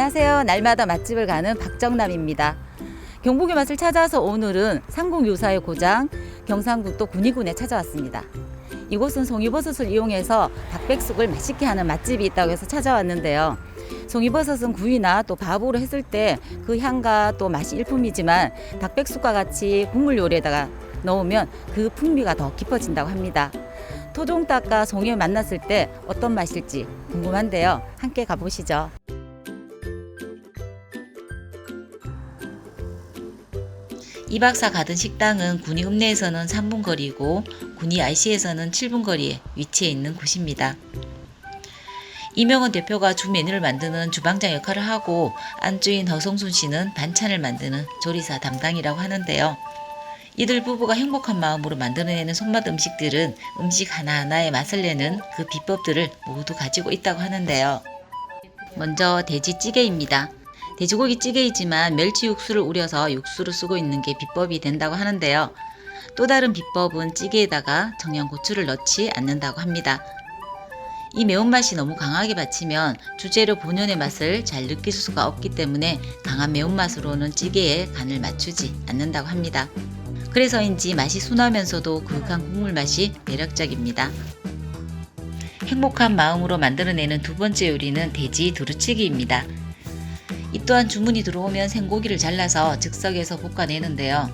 안녕하세요. 날마다 맛집을 가는 박정남입니다. 경북의 맛을 찾아서 오늘은 삼국유사의 고장 경상북도 군위군에 찾아왔습니다. 이곳은 송이버섯을 이용해서 닭백숙을 맛있게 하는 맛집이 있다고 해서 찾아왔는데요. 송이버섯은 구이나 또 밥으로 했을 때 그 향과 또 맛이 일품이지만 닭백숙과 같이 국물 요리에다가 넣으면 그 풍미가 더 깊어진다고 합니다. 토종닭과 송이를 만났을 때 어떤 맛일지 궁금한데요. 함께 가보시죠. 이 박사 가든 식당은 군위 읍내에서는 3분 거리고 군위 IC에서는 7분 거리에 위치해 있는 곳입니다. 이명원 대표가 주 메뉴를 만드는 주방장 역할을 하고 안주인 허성순 씨는 반찬을 만드는 조리사 담당이라고 하는데요. 이들 부부가 행복한 마음으로 만들어내는 손맛 음식들은 음식 하나하나의 맛을 내는 그 비법들을 모두 가지고 있다고 하는데요. 먼저 돼지찌개입니다. 돼지고기 찌개이지만 멸치 육수를 우려서 육수를 쓰고 있는 게 비법이 된다고 하는데요. 또 다른 비법은 찌개에다가 청양고추를 넣지 않는다고 합니다. 이 매운맛이 너무 강하게 받치면 주재료 본연의 맛을 잘 느낄 수가 없기 때문에 강한 매운맛으로는 찌개에 간을 맞추지 않는다고 합니다. 그래서인지 맛이 순하면서도 그윽한 국물 맛이 매력적입니다. 행복한 마음으로 만들어내는 두 번째 요리는 돼지 두루치기입니다. 이 또한 주문이 들어오면 생고기를 잘라서 즉석에서 볶아내는데요.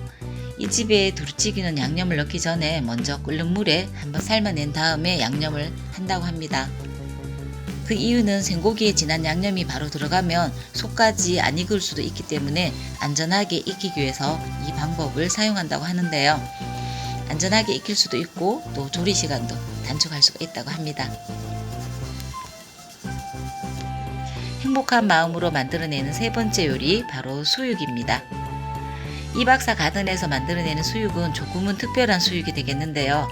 이 집에 두루치기는 양념을 넣기 전에 먼저 끓는 물에 한번 삶아낸 다음에 양념을 한다고 합니다. 그 이유는 생고기에 진한 양념이 바로 들어가면 속까지 안 익을 수도 있기 때문에 안전하게 익히기 위해서 이 방법을 사용한다고 하는데요. 안전하게 익힐 수도 있고 또 조리 시간도 단축할 수가 있다고 합니다. 행복한 마음으로 만들어내는 세 번째 요리 바로 수육입니다. 이 박사 가든에서 만들어내는 수육은 조금은 특별한 수육이 되겠는데요.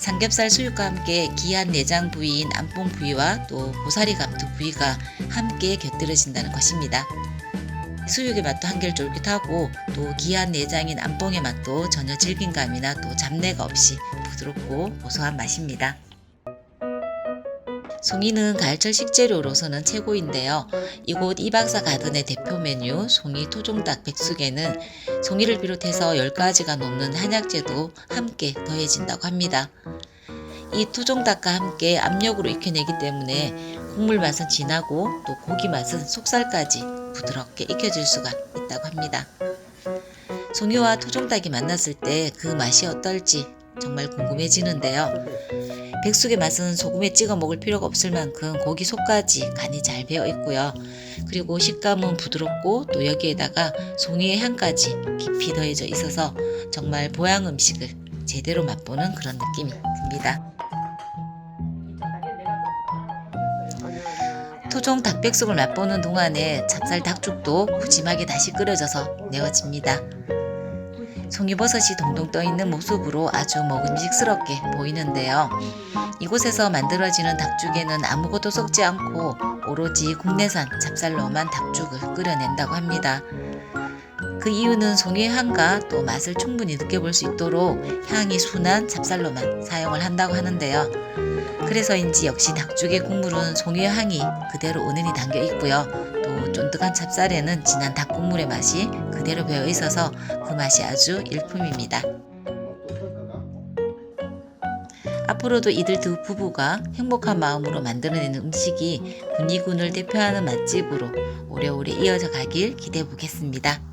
삼겹살 수육과 함께 귀한 내장 부위인 안봉 부위와 또 고사리 감투 부위가 함께 곁들여진다는 것입니다. 수육의 맛도 한결 쫄깃하고 또 귀한 내장인 안봉의 맛도 전혀 질긴감이나 또 잡내가 없이 부드럽고 고소한 맛입니다. 송이는 가을철 식재료로서는 최고인데요. 이곳 이박사 가든의 대표 메뉴 송이 토종닭 백숙에는 송이를 비롯해서 10가지가 넘는 한약재도 함께 더해진다고 합니다. 이 토종닭과 함께 압력으로 익혀내기 때문에 국물 맛은 진하고 또 고기 맛은 속살까지 부드럽게 익혀질 수가 있다고 합니다. 송이와 토종닭이 만났을 때 그 맛이 어떨지 정말 궁금해지는데요. 백숙의 맛은 소금에 찍어 먹을 필요가 없을 만큼 고기 속까지 간이 잘 배어 있고요. 그리고 식감은 부드럽고 또 여기에다가 송이의 향까지 깊이 더해져 있어서 정말 보양 음식을 제대로 맛보는 그런 느낌이 듭니다. 토종 닭백숙을 맛보는 동안에 찹쌀 닭죽도 푸짐하게 다시 끓여져서 내어집니다. 송이버섯이 동동 떠 있는 모습으로 아주 먹음직스럽게 보이는데요. 이곳에서 만들어지는 닭죽에는 아무것도 섞지 않고 오로지 국내산 찹쌀로만 닭죽을 끓여낸다고 합니다. 그 이유는 송이의 향과 또 맛을 충분히 느껴볼 수 있도록 향이 순한 찹쌀로만 사용을 한다고 하는데요. 그래서인지 역시 닭죽의 국물은 송이의 향이 그대로 은은히 담겨 있고요. 또 쫀득한 찹쌀에는 진한 닭 국물의 맛이 그대로 배어 있어서 그 맛이 아주 일품입니다. 앞으로도 이들 두 부부가 행복한 마음으로 만들어내는 음식이 군위군을 대표하는 맛집으로 오래오래 이어져 가길 기대해 보겠습니다.